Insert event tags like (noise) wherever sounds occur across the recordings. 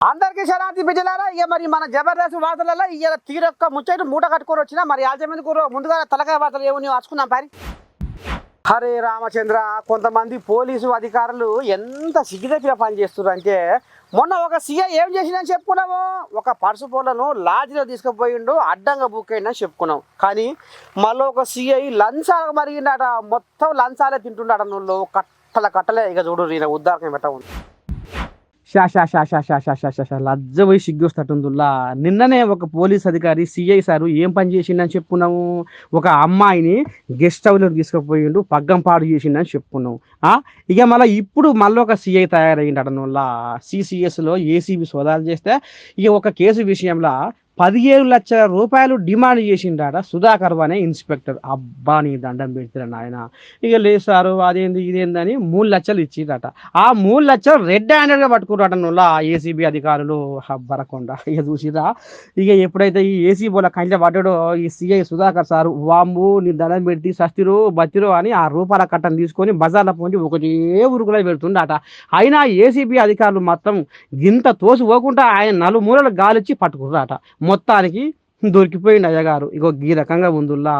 అందరికీ శరాంతి బిడ్డలారా ఇక మరి మన జబర్దస్త్ వార్తలలో ఇక తీరొక్క ముచ్చట మూట కట్టుకొని వచ్చిన మరి యాజమంది కూర ముందుగా తలకాయ వార్తలు ఏమని అచ్చుకున్నాం పరి. హరే రామచంద్ర కొంతమంది పోలీసు అధికారులు ఎంత సిగ్గుదప్పిన పని చేస్తున్నారు అంటే మొన్న ఒక సీఏ ఏం చేసిందని చెప్పుకున్నాము ఒక పర్సు పోలను లాడ్జిలో తీసుకుపోయిండు అడ్డంగా బుక్ అయిందని చెప్పుకున్నాం కానీ మళ్ళీ ఒక సీఐ లంచాలకు మరిగిండట మొత్తం లంచాలే తింటుండట నువ్వు కట్టల కట్టలే ఇక చూడు ఈయన ఉద్దారకం పెట్ట షా షా షా షా షా షా షా షా షా లజ్జ పోయి నిన్ననే ఒక పోలీస్ అధికారి సిఐ సారు ఏం పని చేసిండని చెప్పుకున్నాము ఒక అమ్మాయిని గెస్ట్ హౌస్లో తీసుకుపోయిండు పగ్గం పాడు చేసిండని చెప్పుకున్నాము ఇక మళ్ళీ ఇప్పుడు మళ్ళీ ఒక సిఐ తయారయ్యిండట వల్ల సిసిఎస్లో ఏసీబీ సోదాలు చేస్తే ఇక ఒక కేసు విషయంలో పదిహేను లక్షల రూపాయలు డిమాండ్ చేసిండట సుధాకర్ అనే ఇన్స్పెక్టర్. అబ్బా నీ దండం పెడతాడు నాయన? ఇక లేదు సారు అదేంది ఇదేందని మూడు లక్షలు ఇచ్చిండట ఆ మూడు లక్షలు రెడ్ హ్యాండెడ్గా పట్టుకున్నారట నువ్వు ఆ ఏసీబీ అధికారులు. బరకొండ ఇక చూసిరా ఇక ఎప్పుడైతే ఈ ఏసీ బోల కంచె పడ్డాడో ఈ సిఐ సుధాకర్ సారు వాంబు నీ దండం పెడితే సస్తిరో బతిరు అని ఆ రూపాయల కట్టను తీసుకొని బజార్లో పోండి ఒకటే ఉరుకులో పెడుతుండట. అయినా ఏసీబీ అధికారులు మొత్తం గింత తోసిపోకుండా ఆయన నలుమూలలు గాలిచ్చి పట్టుకున్నారట మొత్తానికి దొరికిపోయింది అయ్యగారు ఇగో ఈ రకంగా ముందుల్లా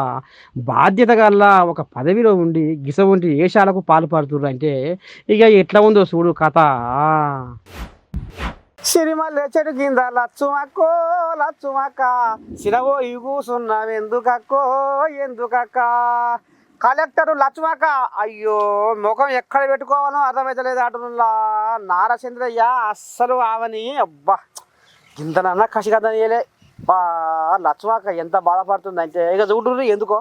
బాధ్యత గల ఒక పదవిలో ఉండి గిస వంటి ఏషాలకు పాల్పడుతుర్రు అంటే ఇక ఎట్లా ఉందో చూడు కథ. సిరిమల్లె చెడు కింద లచ్చుమక్కో లచ్చుమక్క. సిరవో కూసున్నావు ఎందుకక్కో ఎందుకక్క? కలెక్టర్ లచ్చుమక్క. అయ్యో ముఖం ఎక్కడ పెట్టుకోవాలో అర్థమైతలేదు అటునులా నారచంద్రయ్య అస్సలు ఆవని అబ్బా. ఇంతనన్నా కసి కదా బా ఎంత బాధపడుతుంది అంటే ఇక చూడు ఎందుకో.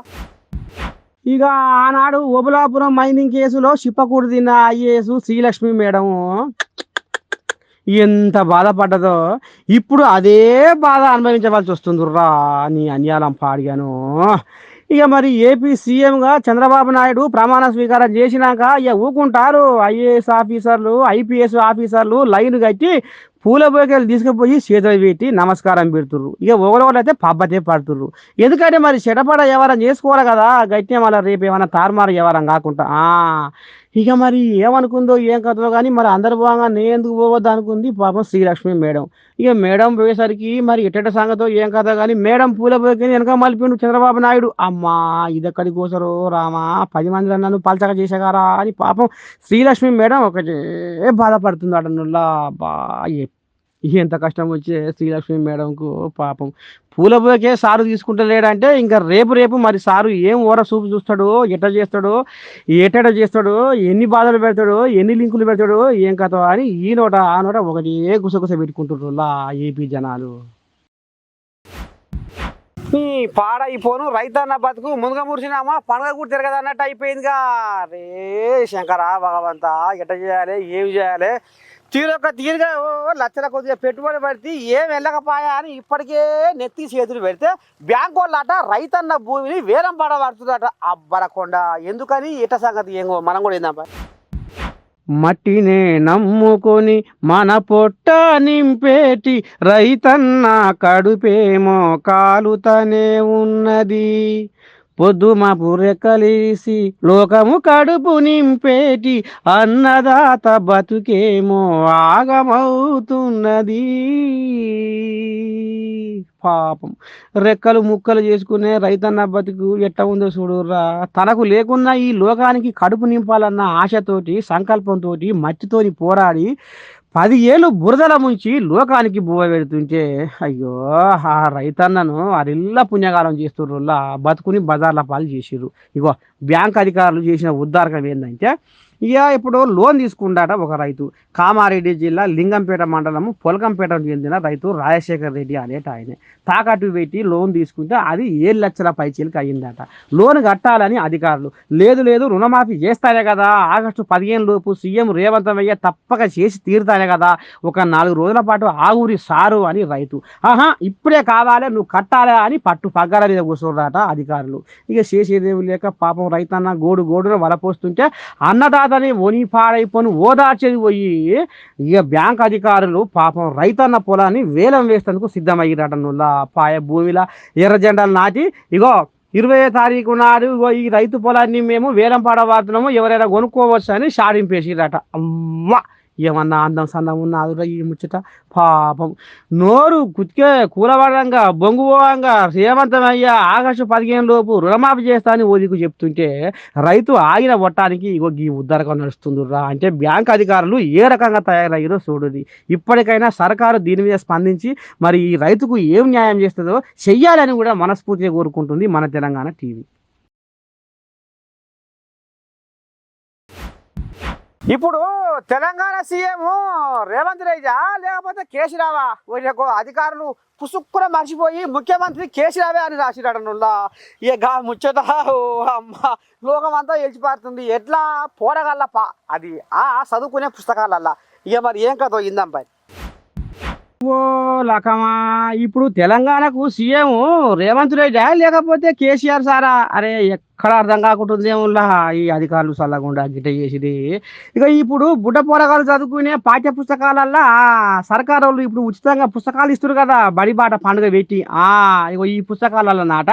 ఇక ఆనాడు ఓబులాపురం మైనింగ్ కేసులో షిప్పకూడు తిన్న ఐఏఎస్ శ్రీలక్ష్మి మేడం ఎంత బాధపడ్డదో ఇప్పుడు అదే బాధ అనుభవించవలసి వస్తుందిరా నీ అన్యాలం పాడిగాను. ఇక మరి ఏపీ సీఎంగా చంద్రబాబు నాయుడు ప్రమాణ స్వీకారం చేసినాక ఇక ఊకుంటారు ఐఏఎస్ ఆఫీసర్లు ఐపీఎస్ ఆఫీసర్లు లైన్ కట్టి పూల బోకేలు తీసుకుపోయి చేతులు పెట్టి నమస్కారం పెడుతుర్రు. ఇక ఒకరు అయితే పబ్బతే పడుతుర్రు. ఎందుకంటే మరి చెడపడ వ్యవహారం చేసుకోవాలి కదా. గట్టిగా మళ్ళీ రేపు ఏమైనా తారుమారు వ్యవహారం కాకుండా. ఇక మరి ఏమనుకుందో ఏం కథలో కానీ మరి అందరు బాగా నేను ఎందుకు పోవద్దు అనుకుంది పాపం శ్రీలక్ష్మి మేడం. ఇక మేడం పోయేసరికి మరి ఎట్టట సంగతో ఏం కథ కానీ మేడం పూల పోయి వెనక మలిపిండు చంద్రబాబు నాయుడు. అమ్మా ఇదెక్కడి కోసరో రామా పది మంది నన్ను పల్చగా చేసేగారా అని పాపం శ్రీలక్ష్మి మేడం ఒకటే బాధపడుతుంది అటనుల్లా బా ఎంత కష్టం వచ్చే శ్రీలక్ష్మి మేడంకు పాపం. పూల పోకే సారు తీసుకుంటలేడంటే ఇంకా రేపు రేపు మరి సారు ఏం ఓర చూపు చూస్తాడు ఎట్ట చేస్తాడు ఎటట చేస్తాడు ఎన్ని బాధలు పెడతాడు ఎన్ని లింకులు పెడతాడు ఏం కథ అని ఈ నోట ఆ నోట ఒకటి ఏ గుసగుస పెట్టుకుంటున్నారు లా ఏపీ జనాలు. ఈ పాడైపోను రైతన్న బతుకు ముందుగా మురిసినామా పండుగ కూడా తిరగదు అన్నట్టు అయిపోయిందిగా. రే శంకరా భగవంతా ఎట్ట చేయాలి ఏం చేయాలి? తీరొక తీరుగా ఓ లక్షల కొద్దిగా పెట్టుబడి పెడితే ఏం వెళ్ళకపోయా అని ఇప్పటికే నెత్తి చేతులు పెడితే బ్యాంకు వాళ్ళట రైతన్న భూమిని వేలం పడబడుతుందట. అబ్బరకుండా ఎందుకని? ఇట సంగతి ఏం మనం కూడా ఏందా మట్టినే నమ్ముకొని మన పొట్ట నింపేటి రైతన్న కడుపేమో కాలుతనే ఉన్నది. పొద్దుమాపు రెక్కలేసి లోకము కడుపు నింపేటి అన్నదాత బతుకేమో ఆగమవుతున్నది. పాపం. రెక్కలు ముక్కలు చేసుకునే రైతన్న బతుకు ఎట్ట ఉందో చూడుర్రా. తనకు లేకున్నా ఈ లోకానికి కడుపు నింపాలన్న ఆశతోటి సంకల్పంతో మట్టితోని పోరాడి పది ఏళ్ళు బురదల ముంచి లోకానికి బువ్వ పెడుతుంటే అయ్యో ఆ రైతన్నను అరిల్ల పుణ్యకాలం చేస్తుర్రుల్లా బతుకుని బజార్ల పాలు చేసిర్రు. ఇగో బ్యాంక్ అధికారులు చేసిన ఉద్దారకం ఏంటంటే ఇక ఇప్పుడు లోన్ తీసుకుంటాట ఒక రైతు. కామారెడ్డి జిల్లా లింగంపేట మండలము పొలకంపేట చెందిన రైతు రాజశేఖర్ రెడ్డి అనేట ఆయన. తాకట్టు పెట్టి లోన్ తీసుకుంటే అది ఏడు లక్షల పైచీలకు అయ్యిందట. లోన్ కట్టాలని అధికారులు లేదు లేదు రుణమాఫీ చేస్తారే కదా ఆగస్టు పదిహేను లోపు సీఎం రేవంత్ అయ్యే తప్పక చేసి తీరుతానే కదా ఒక నాలుగు రోజుల పాటు ఆగురి సారు అని రైతు. ఆహా ఇప్పుడే కావాలి నువ్వు కట్టాలా అని పట్టు పగ్గాల మీద కూర్చున్నారట అధికారులు. ఇక చేసేదేమి లేక పాపం రైతన్న గోడు గోడున వలపోస్తుంటే అన్నదాతని ఒని పాడైపోని ఓదార్చేది పోయి ఇక బ్యాంక్ అధికారులు పాపం రైతన్న పొలాన్ని వేలం వేసేందుకు సిద్ధమయ్యారట నుల్లా పాయ భూమిలా. ఎర్ర జెండాలు నాటి ఇగో ఇరవై తారీఖు నాడు ఈ రైతు పొలాన్ని మేము వేలం పాడబోతున్నాము ఎవరైనా కొనుక్కోవచ్చు అని షాడింపేసిరట. అమ్మ! ఏమన్నా అందం సందం ఉన్న అదురా ఈ ముచ్చట పాపం. నోరు కుతికే కూలబడంగా బొంగుపోవంగా శ్రీమంతమయ్యా ఆగస్టు పదిహేను లోపు రుణమాఫీ చేస్తా అని ఓదికు చెప్తుంటే రైతు ఆగిన కొట్టడానికి ఇగో ఈ ఉద్దరకం నడుస్తుందిరా అంటే బ్యాంక్ అధికారులు ఏ రకంగా తయారయ్యారో చూడుది ఇప్పటికైనా సర్కారు దీని మీద స్పందించి మరి ఈ రైతుకు ఏం న్యాయం చేస్తుందో చెయ్యాలని కూడా మనస్ఫూర్తిగా కోరుకుంటుంది మన తెలంగాణ టీవీ. ఇప్పుడు తెలంగాణ సీఎం రేవంత్ రెడ్డా లేకపోతే కేసీరావా వీళ్ళకు అధికారులు పుసుక్కున మర్చిపోయి ముఖ్యమంత్రి కేసీరావే అని రాసిరాడనుల్లా ఇక గా ముచ్చట అమ్మ లోకం అంతా ఎలిచిపారుతుంది ఎట్లా? పోరగల్లప్ప పా అది ఆ చదువుకునే పుస్తకాలల్లా. ఇక మరి ఏం కథ ఇందాం పై. ఓ లకమా ఇప్పుడు తెలంగాణకు సీఎం రేవంత్ రెడ్డా లేకపోతే కేసీఆర్ సారా? అరే ఎక్కడ అర్థం కాకుంటుందేముల్లా ఈ అధికారులు చల్లకుండా గిట్ట చేసిది ఇక ఇప్పుడు బుడ్డ పోరగాలు చదువుకునే పాఠ్య పుస్తకాలల్లా సర్కారు వాళ్ళు ఇప్పుడు ఉచితంగా పుస్తకాలు ఇస్తారు కదా బడిబాట పండుగ పెట్టి. ఆ ఇక ఈ పుస్తకాలలో నాట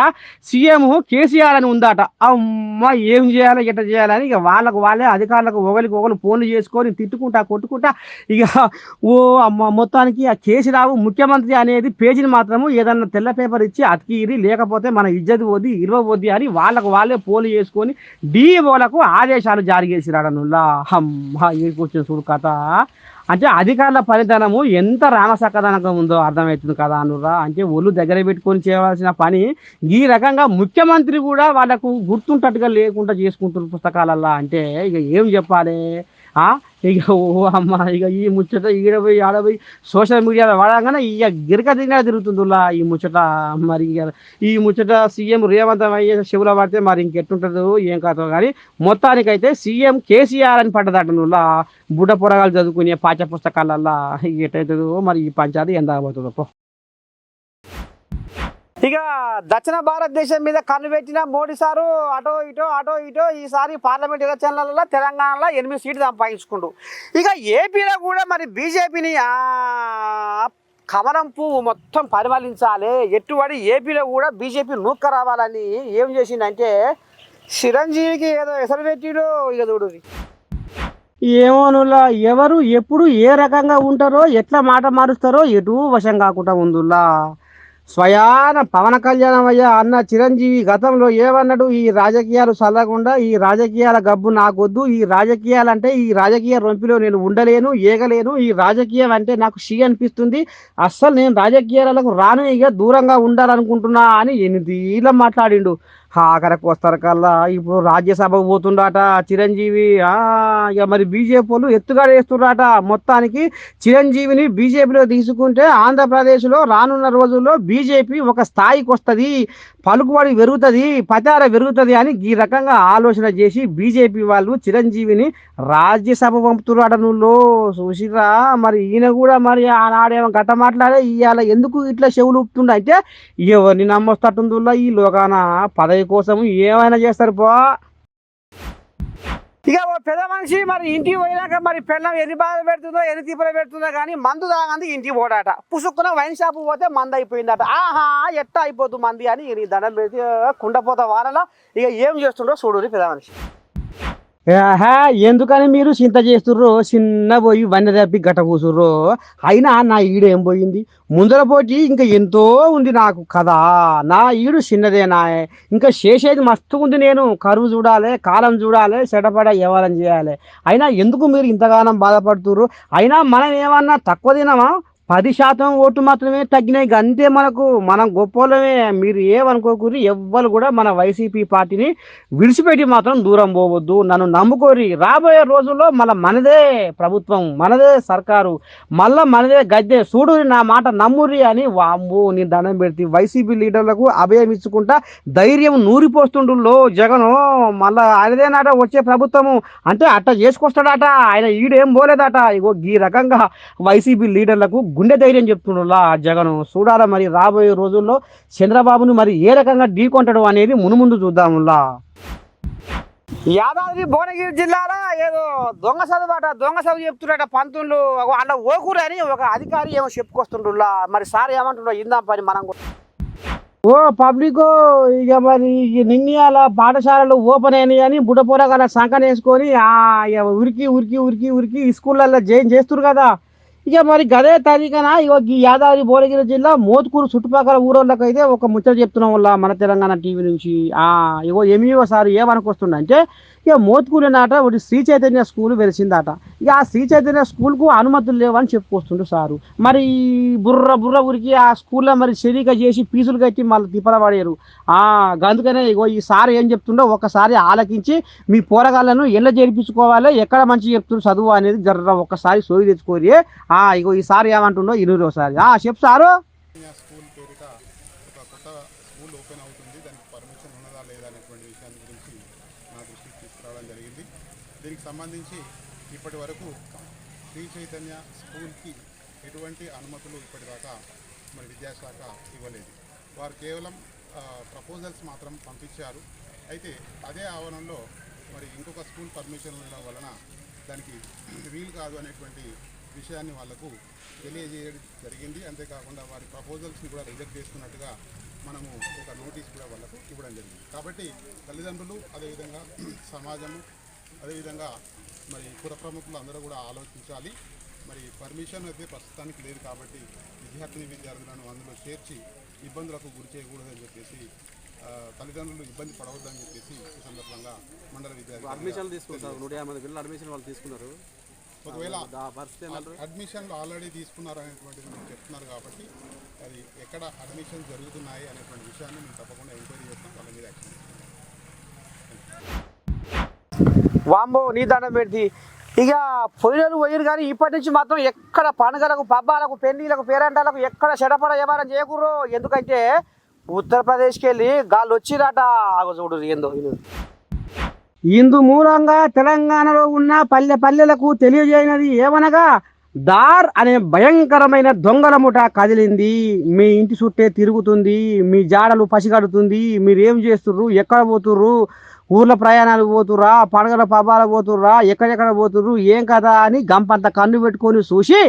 సీఎం కేసీఆర్ అని ఉందట. అమ్మ ఏం చేయాలి ఎట్ట చేయాలని ఇక వాళ్ళకు వాళ్ళే అధికారులకు ఒకరికి ఒకరు ఫోన్లు చేసుకొని తిట్టుకుంటా కొట్టుకుంటా ఇక ఓ అమ్మ మొత్తానికి ఆ కేసీరావు ముఖ్యమంత్రి అనేది పేజీని మాత్రము ఏదన్నా తెల్ల పేపర్ ఇచ్చి అతికిరి లేకపోతే మన ఇజ్జత్ పోద్ది ఇరవ పోద్ది అని వాళ్ళకు వాళ్ళే పోలు చేసుకొని డిఓలకు ఆదేశాలు జారీ చేసిరాడనుల్లా అమ్మ ఈ కూర్చొని చూడు కథ. అంటే అధికారుల పనితనము ఎంత రామసక్కదనకం ఉందో అర్థమవుతుంది కదా అనురా అంటే ఒళ్ళు దగ్గర పెట్టుకొని చేయవలసిన పని ఈ రకంగా ముఖ్యమంత్రి కూడా వాళ్ళకు గుర్తుంటట్టుగా లేకుండా చేసుకుంటున్న పుస్తకాలల్లా. అంటే ఇక ఏం చెప్పాలి? ఇక ఓ అమ్మ ఇక ఈ ముచ్చట ఈడ పోయి సోషల్ మీడియాలో వాడగానే ఇక గిరక దిగిన తిరుగుతుందిలా ఈ ముచ్చట. మరి ఇక ఈ ముచ్చట సీఎం రేవంత్ అయ్యే శివుల పడితే మరి ఇంకెట్టుంటుందో ఏం కాదో కానీ మొత్తానికైతే సీఎం కేసీఆర్ అని పడ్డదటనులా బుడ్డ పొరగాలు చదువుకునే పాఠ్య పుస్తకాలల్లా ఎటవుతుందో మరి ఈ పంచాయతీ ఎంత పోతుందో ఇక దక్షిణ భారతదేశం మీద కన్ను పెట్టిన మోడీ సారు అటో ఇటో అటో ఇటో ఈసారి పార్లమెంట్ ఎలక్షన్లలో తెలంగాణలో ఎనిమిది సీట్లు సంపాదించుకుండు. ఇక ఏపీలో కూడా మరి బీజేపీని కమలం పువ్వు మొత్తం పరిపాలించాలి ఎట్టుబడి ఏపీలో కూడా బీజేపీ నూక్క రావాలని ఏం చేసిందంటే చిరంజీవికి ఏదో ఎసరు పెట్టిడో ఇక చూడు. ఏమోనులా ఎవరు ఎప్పుడు ఏ రకంగా ఉంటారో ఎట్లా మాట మారుస్తారో ఎటు వశం కాకుండా ఉందిలా స్వయాన పవన కళ్యాణం అయ్యా అన్న చిరంజీవి గతంలో ఏమన్నాడు? ఈ రాజకీయాలు చల్లకుండా ఈ రాజకీయాల గబ్బు నాకొద్దు ఈ రాజకీయాలు అంటే ఈ రాజకీయ రొంపిలో నేను ఉండలేను ఏగలేను ఈ రాజకీయం అంటే నాకు షీ అనిపిస్తుంది. అస్సలు నేను రాజకీయాలకు రాను ఇక దూరంగా ఉండాలనుకుంటున్నా అని ఎనిమిది ఇలా మాట్లాడిండు. ఆఖరకు వస్తారు కల్లా. ఇప్పుడు రాజ్యసభకు పోతుండట చిరంజీవి. ఇక మరి బీజేపీ వాళ్ళు ఎత్తుగా వేస్తుండట. మొత్తానికి చిరంజీవిని బీజేపీలో తీసుకుంటే ఆంధ్రప్రదేశ్లో రానున్న రోజుల్లో బీజేపీ ఒక స్థాయికి వస్తుంది పలుకుబడి పెరుగుతుంది పతార పెరుగుతుంది అని ఈ రకంగా ఆలోచన చేసి బీజేపీ వాళ్ళు చిరంజీవిని రాజ్యసభ పంపుతున్నాడు నువ్వు. చూసిరా మరి ఈయన కూడా మరి ఆనాడేమో గట్ట మాట్లాడే ఇవాళ ఎందుకు ఇట్లా చెవులు ఊపుతుండే? అంటే ఎవరిని నమ్మొస్తటుందిలా ఈ లోకాన? పదవి కోసం ఏమైనా చేస్తారు పో. ఇక ఓ పెద్ద మనిషి మరి ఇంటికి పోయినాక మరి పెళ్ళం ఎన్ని బాధ పెడుతుందో ఎన్ని తీపలు పెడుతుందో కానీ మందు తాగంది ఇంటికి పోడాట. పుసుక్కున వైన్ షాప్ పోతే మందు అయిపోయిందట. ఆహా ఎట్ట అయిపోతుంది మంది అని దండం పెడితే కుండపోత వానలో ఇక ఏం చేస్తుండో చూడు పెద్ద మనిషి. ఎందుకని మీరు చింత చేస్తుర్రో? చిన్న పోయి వన్నె తప్పి గట్ట కూసుర్రో? అయినా నా ఈడు ఏం పోయింది? ముందర పోటీ ఇంకా ఎంతో ఉంది నాకు కదా నా ఈడు చిన్నదేనా ఇంకా చేసేది మస్తు ఉంది నేను. కరువు చూడాలి కాలం చూడాలి చెడపడ వ్యవహారం చేయాలి. అయినా ఎందుకు మీరు ఇంతగానం బాధపడుతుర్రు? అయినా మనం ఏమన్నా తక్కువ తినమా? పది శాతం ఓటు మాత్రమే తగ్గినాయి. అంతే మనకు మనం గొప్పలమే మీరు ఏమనుకోకూరి ఎవ్వరు కూడా మన వైసీపీ పార్టీని విడిచిపెట్టి మాత్రం దూరం పోవద్దు. నన్ను నమ్ముకోరి. రాబోయే రోజుల్లో మళ్ళీ మనదే ప్రభుత్వం మనదే సర్కారు మళ్ళీ మనదే గద్దె. చూడురి నా మాట నమ్మురి అని వాము నీ దండం పెడితే వైసీపీ లీడర్లకు అభయం ఇచ్చుకుంటా ధైర్యం నూరిపోస్తుండులో జగను. మళ్ళీ ఆయనదేనాట వచ్చే ప్రభుత్వము. అంటే అట్ట చేసుకొస్తాడట. ఆయన ఈడేం పోలేదట. ఇగో ఈ రకంగా వైసీపీ లీడర్లకు గుండె ధైర్యం చెప్తుండ్రులా జగను. చూడాలా మరి రాబోయే రోజుల్లో చంద్రబాబును మరి ఏ రకంగా ఢీకొంటాడు అనేది మునుముందు చూద్దాములా. యాదాద్రి భువనగిరి జిల్లాలో ఏదో దొంగ చదువుట దొంగ చదువు చెప్తున్నాట పంతులు. అలా ఓకూరు అని ఒక అధికారి ఏమో చెప్పుకొస్తుండ్రులా మరి సార్ ఏమంటుండో ఇందాం పని మనం ఓ పబ్లిక్ ఇక మరి నిన్నయాల పాఠశాలలు ఓపెన్ అయినాయి అని బుడపోరగాల సంకన వేసుకొని ఆ ఇక ఉరికి ఉరికి ఉరికి ఉరికి స్కూళ్ళల్లో జైన్ చేస్తురు కదా. ఇక మరి గదే తరీకన ఇగో ఈ యాదాద్రి భువనగిరి జిల్లా మోత్కూరు చుట్టుపక్కల ఊరోళ్ళకైతే ఒక ముచ్చట చెప్తున్నాం వల్ల మన తెలంగాణ టీవీ నుంచి. ఆ ఇగో ఎంఈఓ సార్ ఏమనుకొస్తుండంటే ఇక మోత్కూరు నాట ఒకటి శ్రీ చైతన్య స్కూల్ వెలిసిందట. ఇక ఆ శ్రీ చైతన్య స్కూల్కు అనుమతులు లేవని చెప్పుకొస్తుండు సారు. మరి బుర్ర బుర్ర ఉరికి ఆ స్కూల్లో మరి చెరిక చేసి ఫీజులు కట్టి మళ్ళీ తిప్పల పడేరు. అందుకనే ఇగో ఈ సార్ ఏం చెప్తుండో ఒకసారి ఆలకించి మీ పోరగాళ్ళను ఎల్ల చేర్పించుకోవాలి ఎక్కడ మంచి చెప్తున్నారు చదువు అనేది జర్ర ఒక్కసారి సోయి తెచ్చుకోరి ఇగో ఈసారి సార్ ఏమంటుండో ఇనురు ఒకసారి. ఆ చెప్పు సారు. స్కూల్ పేరిట ఒక కొత్త స్కూల్ ఓపెన్ అవుతుంది. దానికి పర్మిషన్ ఉన్నదా లేదా అనేటువంటి విషయాన్ని గురించి నా దృష్టికి తీసుకురావడం జరిగింది. దీనికి సంబంధించి ఇప్పటి వరకు శ్రీ చైతన్య స్కూల్కి ఎటువంటి అనుమతులు ఇప్పటిదాకా మరి విద్యాశాఖ ఇవ్వలేదు. వారు కేవలం ప్రపోజల్స్ మాత్రం పంపించారు. అయితే అదే ఆవరణలో మరి ఇంకొక స్కూల్ పర్మిషన్ ఉండడం వలన దానికి వీలు కాదు అనేటువంటి విషయాన్ని వాళ్ళకు తెలియజేయడం జరిగింది. అంతేకాకుండా వారి ప్రపోజల్స్ని కూడా రిజెక్ట్ చేస్తున్నట్టుగా మనము ఒక నోటీస్ కూడా వాళ్ళకు ఇవ్వడం జరిగింది. కాబట్టి తల్లిదండ్రులు అదేవిధంగా (clears throat) సమాజము అదేవిధంగా మరి పుర ప్రముఖులు అందరూ కూడా ఆలోచించాలి. మరి పర్మిషన్ అయితే ప్రస్తుతానికి లేదు కాబట్టి విద్యార్థిని విద్యార్థులను అందులో చేర్చి ఇబ్బందులకు గురి చేయకూడదని చెప్పేసి తల్లిదండ్రులు ఇబ్బంది పడవద్దని చెప్పేసి ఈ సందర్భంగా మండల విద్యార్థి అడ్మిషన్లు తీసుకుంటారు. నూట యాభై మంది పిల్లలు అడ్మిషన్ వాళ్ళు తీసుకున్నారు. ఒకవేళ అడ్మిషన్లు ఆల్రెడీ తీసుకున్నారు అనేటువంటిది మీరు చెప్తున్నారు కాబట్టి అది ఎక్కడ అడ్మిషన్ జరుగుతున్నాయి అనేటువంటి విషయాన్ని మేము తప్పకుండా ఎంక్వైరీ చేస్తాం. వాళ్ళ మీద యాక్షన్. వాంబో నీ దండం పెడితే. ఇక పొయ్యిలు పోయిరు కానీ ఇప్పటి నుంచి మాత్రం ఎక్కడ పండుగలకు పబ్బాలకు పెళ్ళిలకు పేరంటాలకు ఎక్కడ చెడపడ వ్యవహారం చేయకూడదు ఎందుకంటే ఉత్తరప్రదేశ్కి వెళ్ళి గాళ్ళు వచ్చిరట ఆగో చూడు ఏందో. ఇందు మూలంగా తెలంగాణలో ఉన్న పల్లె పల్లెలకు తెలియజేయనది ఏమనగా దార్ అనే భయంకరమైన దొంగల ముఠ కదిలింది. మీ ఇంటి చుట్టే తిరుగుతుంది మీ జాడలు పసిగడుతుంది మీరు ఏం చేస్తుర్రు ఎక్కడ పోతుర్రు ఊర్ల ప్రయాణాలు పోతుర్రా పండుగల పబ్బాలకు పోతుర్రా ఎక్కడెక్కడ పోతుర్రు ఏం కదా అని గంపంత కన్ను పెట్టుకొని చూసి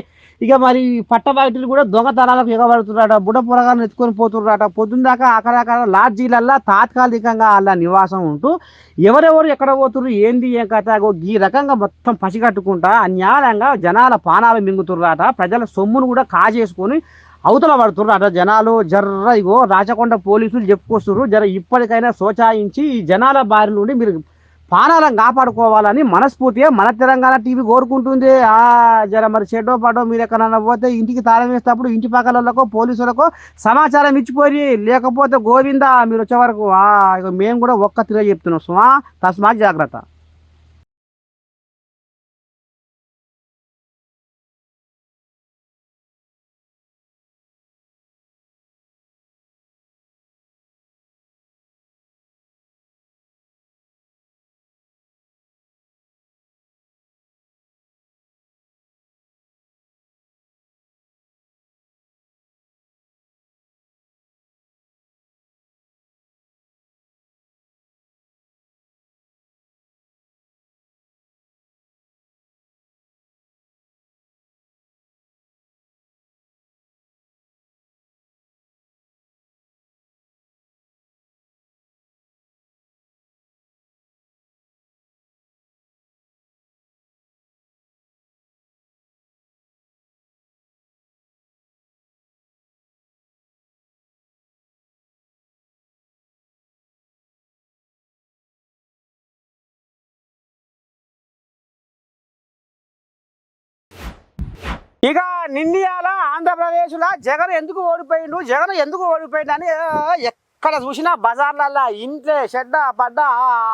ఇక మరి పట్ట పట్టబాటిలు కూడా దొంగతనాలకు ఎగబడుతున్నారట బుడ పొరగాన్ని ఎత్తుకొని పోతున్నారట. పొద్దుందాకా అక్కడక్కడ లాడ్జీలల్లా తాత్కాలికంగా వాళ్ళ నివాసం ఉంటూ ఎవరెవరు ఎక్కడ పోతుర్రు ఏంది ఏం కథ ఈ రకంగా మొత్తం పసిగట్టుకుంటా అన్యాయంగా జనాల పానాలు మింగుతున్నారట ప్రజల సొమ్మును కూడా కాజేసుకొని అవతల పడుతుర్రాట జనాలు. జర్ర ఇగో రాచకొండ పోలీసులు చెప్పుకొస్తుర్రు. జర ఇప్పటికైనా సోచాయించి ఈ జనాల బారి నుండి మీరు ప్రాణాలను కాపాడుకోవాలని మనస్ఫూర్తిగా మన తెలంగాణ టీవీ కోరుకుంటుంది. ఆ జర మరి చెడ్డో పాటో మీరు ఎక్కడన్నా పోతే ఇంటికి తాళం వేసేటప్పుడు ఇంటి పక్కలకో పోలీసులకు సమాచారం ఇచ్చిపోయి లేకపోతే గోవిందా మీరు వచ్చే వరకు మేము కూడా ఒక్క తిరగ చెప్తున్నాం. సుమా తస్మాత్ జాగ్రత్త. ఇక నిన్నయాల ఆంధ్రప్రదేశ్లో జగన్ ఎందుకు ఓడిపోయిండు? జగన్ ఎందుకు ఓడిపోయిండు అని ఎక్కడ చూసినా బజార్లల్లో ఇంట్లో షెడ్డ పడ్డ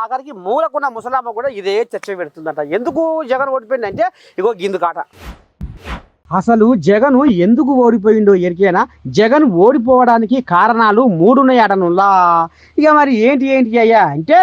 ఆఖరికి మూలకున్న ముసలామ్మ కూడా ఇదే చర్చ పెడుతుందట. ఎందుకు జగన్ ఓడిపోయిండు ఇగో గిందు కాట అసలు జగన్ ఎందుకు ఓడిపోయిండో ఎరికేనా? జగన్ ఓడిపోవడానికి కారణాలు మూడున్నాయటనుల్లా ఇక మరి ఏంటి ఏంటి అయ్యా? అంటే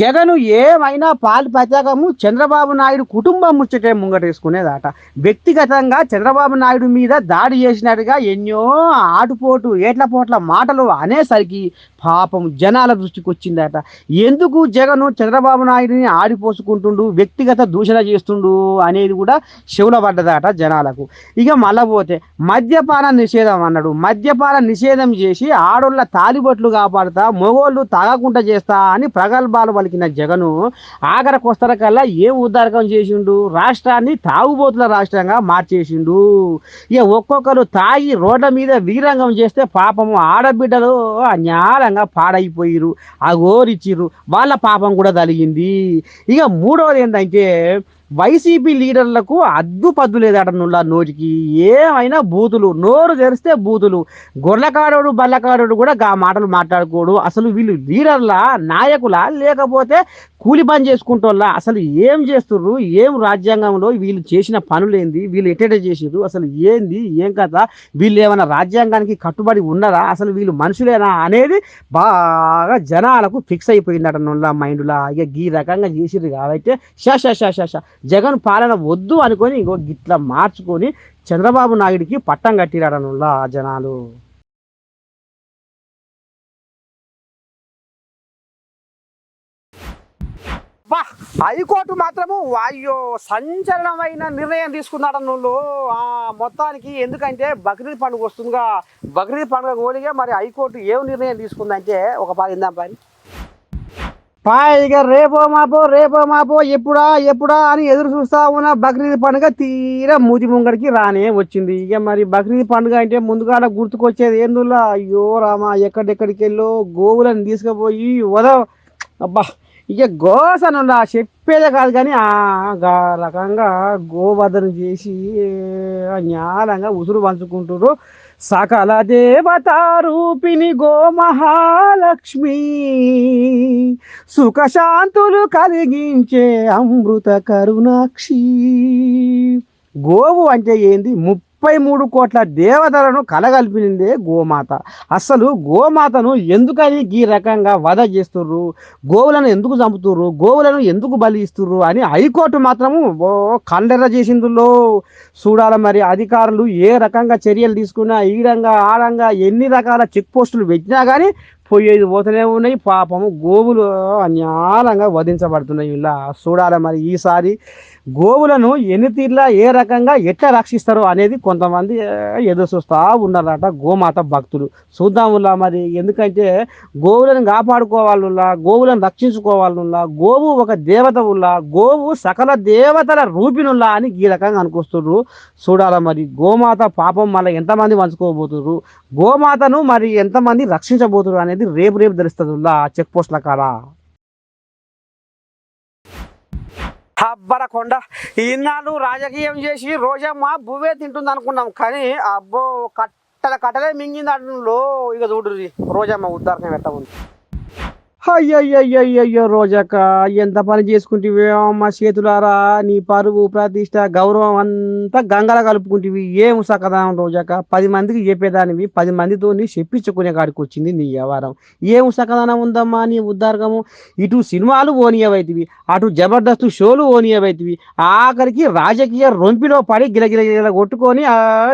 జగన్ ఏమైనా పాలు ప్రత్యేకము చంద్రబాబు నాయుడు కుటుంబం ముచ్చటే ముంగటేసుకునేదాట. వ్యక్తిగతంగా చంద్రబాబు నాయుడు మీద దాడి చేసినట్టుగా ఎన్నో ఆటుపోటు ఏట్ల పోట్ల మాటలు అనేసరికి పాపం జనాల దృష్టికి వచ్చిందట. ఎందుకు జగన్ చంద్రబాబు నాయుడిని ఆడిపోసుకుంటుండు వ్యక్తిగత దూషణ చేస్తుండు అనేది కూడా చెవుల పడ్డదట జనాలకు. ఇక మళ్ళా పోతే మద్యపాన నిషేధం అన్నాడు. మద్యపాన నిషేధం చేసి ఆడోళ్ళ తాలిబొట్లు కాపాడుతా మొగోళ్ళు తాగకుండా చేస్తా అని ప్రగల్భాలు పలికిన జగను ఆఖరికి ఏం ఉద్దారకం చేసిండు? రాష్ట్రాన్ని తాగుబోతుల రాష్ట్రంగా మార్చేసిండు. ఇక ఒక్కొక్కరు తాగి రోడ్ల మీద వీరంగం చేస్తే పాపము ఆడబిడ్డలు విధంగా పాడైపోయిరు అగోరిచ్చిర్రు వాళ్ళ పాపం కూడా తలిగింది. ఇక మూడవది ఏంటంటే వైసీపీ లీడర్లకు అద్దుపద్దు లేదట నుల్ల నోటికి. ఏమైనా బూతులు నోరు తెరిస్తే బూతులు. గొర్రెకాడోడు బల్లకాడోడు కూడా గా మాటలు మాట్లాడుకోడు. అసలు వీళ్ళు లీడర్లా నాయకులా లేకపోతే కూలి పని చేసుకుంటోళ్ళ? అసలు ఏం చేస్తుర్రు? ఏం రాజ్యాంగంలో వీళ్ళు చేసిన పనులేంది? వీళ్ళు ఎటెట చేసిర్రు? అసలు ఏంది? ఏం కథ? వీళ్ళు ఏమైనా రాజ్యాంగానికి కట్టుబడి ఉన్నారా? అసలు వీళ్ళు మనుషులేనా? అనేది బాగా జనాలకు ఫిక్స్ అయిపోయిందట నుండి మైండ్లా. ఇక ఈ రకంగా చేసిర్రు కాబట్టి షా షా షా షా షా. జగన్ పాలన వద్దు అనుకొని ఇంకో గిట్లా మార్చుకొని చంద్రబాబు నాయుడికి పట్టం కట్టిరాడనుల్లా జనాలు. హైకోర్టు మాత్రము అయ్యో సంచలనమైన నిర్ణయం తీసుకున్నాడు ఆ మొత్తానికి ఎందుకంటే బక్రీద్ పండుగ వస్తుందిగా. బక్రీద్ పండుగ కోలిగా మరి హైకోర్టు ఏం నిర్ణయం తీసుకుందంటే ఒక పది ఇందాం పని పాయిగా రేపో మాపో రేపో మాపో ఎప్పుడా ఎప్పుడా అని ఎదురు చూస్తా ఉన్న బక్రీద్ పండుగ తీరా మూతి ముంగడికి రానే వచ్చింది. ఇక మరి బక్రీద్ పండుగ అంటే ముందుగా గుర్తుకొచ్చేది ఏందులా? అయ్యో రామా ఎక్కడెక్కడికి వెళ్ళో గోవులను తీసుకుపోయి వద. అబ్బా ఇక గోసనులా చెప్పేదే కాదు కానీ ఆ రకంగా గోవధన చేసి జ్ఞానంగా ఉసురు పంచుకుంటారు సకల దేవతారూపిణి రూపిణి గో మహాలక్ష్మి. సుఖశాంతులు కలిగించే అమృత కరుణాక్షి. గోవు అంటే ఏంది? ముప్పు. ముప్పై మూడు కోట్ల దేవతలను కలగలిపినిందే గోమాత. అసలు గోమాతను ఎందుకని ఈ రకంగా వధ చేస్తుర్రు? గోవులను ఎందుకు చంపుతుర్రు? గోవులను ఎందుకు బలి ఇస్తుర్రు అని హైకోర్టు మాత్రము ఓ కండెర్ర చేసిందులో. చూడాలి మరి అధికారులు ఏ రకంగా చర్యలు తీసుకున్నా ఈడంగా ఆడంగా ఎన్ని రకాల చెక్ పోస్టులు పెట్టినా కానీ పోయేది పోతూనే ఉన్నాయి. పాపము గోవులు అన్యాలంగా వధించబడుతున్నాయి. ఇలా చూడాలి మరి ఈసారి గోవులను ఎన్ని తీర్లా ఏ రకంగా ఎట్లా రక్షిస్తారు అనేది కొంతమంది ఎదురు చూస్తూ ఉన్నారట గోమాత భక్తులు. చూద్దాములా మరి ఎందుకంటే గోవులను కాపాడుకోవాలనులా గోవులను రక్షించుకోవాలనులా గోవు ఒక దేవత ఉల్లా గోవు సకల దేవతల రూపినుల్లా అని ఈ రకంగా అనుకొస్తుర్రు చూడాలి మరి గోమాత పాపం మళ్ళీ ఎంతమంది పంచుకోబోతున్నారు గోమాతను మరి ఎంతమంది రక్షించబోతున్నారు అనేది రేపు రేపు తెలుస్తుంది చెక్ పోస్ట్ల కాడ. అబ్బరకొండ ఈనాడు రాజకీయం చేసి రోజమ్మ బువ్వే తింటుంది అనుకున్నాం కానీ అబ్బో కట్టల కట్టలే మింగింది అంటున్నాడు ఇక చూడుర్రి రోజమ్మ ఉద్దారకం ఎట్ట ఉంది? అయ్యయ్యయ్యయ్యో రోజక్క ఎంత పని చేసుకుంటివి అమ్మా చేతులారా నీ పరువు ప్రతిష్ట గౌరవం అంతా గంగల కలుపుకుంటివి. ఏం సకదానం రోజాక? పది మందికి చెప్పేదానివి పది మందితో చెప్పించుకునే కాడికి వచ్చింది నీ వ్యవహారం. ఏం సకదానం ఉందమ్మా నీ ఉద్దార్గము ఇటు సినిమాలు ఓనియవైతివి అటు జబర్దస్త్ షోలు ఓనియవైతివి. ఆఖరికి రాజకీయ రొంపిలో పడి గిలగిల కొట్టుకొని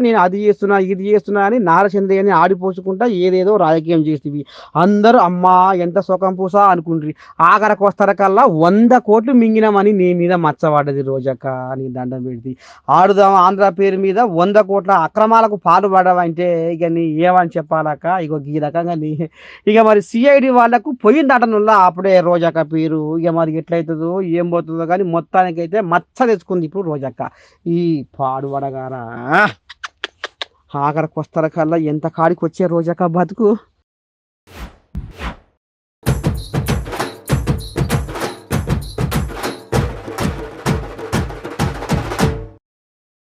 నేను అది చేస్తున్నా ఇది చేస్తున్నా అని నారచంద్రయ్యని ఆడిపోసుకుంటా ఏదేదో రాజకీయం చేస్తేవి. అందరూ అమ్మా ఎంత సుఖం పూసా అనుకుండ్రి. ఆఖరకు వస్తారకల్లా వంద కోట్లు మింగినామని నీ మీద మచ్చబడ్డది రోజక్క నీ దండం పెడితే. ఆడుదాం ఆంధ్ర పేరు మీద వంద కోట్ల అక్రమాలకు పాల్పడవంటే ఇక నీ ఏమని చెప్పాలక్క? ఇక ఈ రకంగా నీ ఇక మరి సిఐడి వాళ్ళకు పోయిందటనుల్లా అప్పుడే రోజక్క పేరు. ఇక మరి ఎట్లయితుందో ఏం పోతుందో కానీ మొత్తానికైతే మచ్చ తెచ్చుకుంది ఇప్పుడు రోజక్క. ఈ పాడుపడగారా ఆఖరికి వస్తారకల్లా ఎంత కాడికి వచ్చే రోజక్క బతుకు?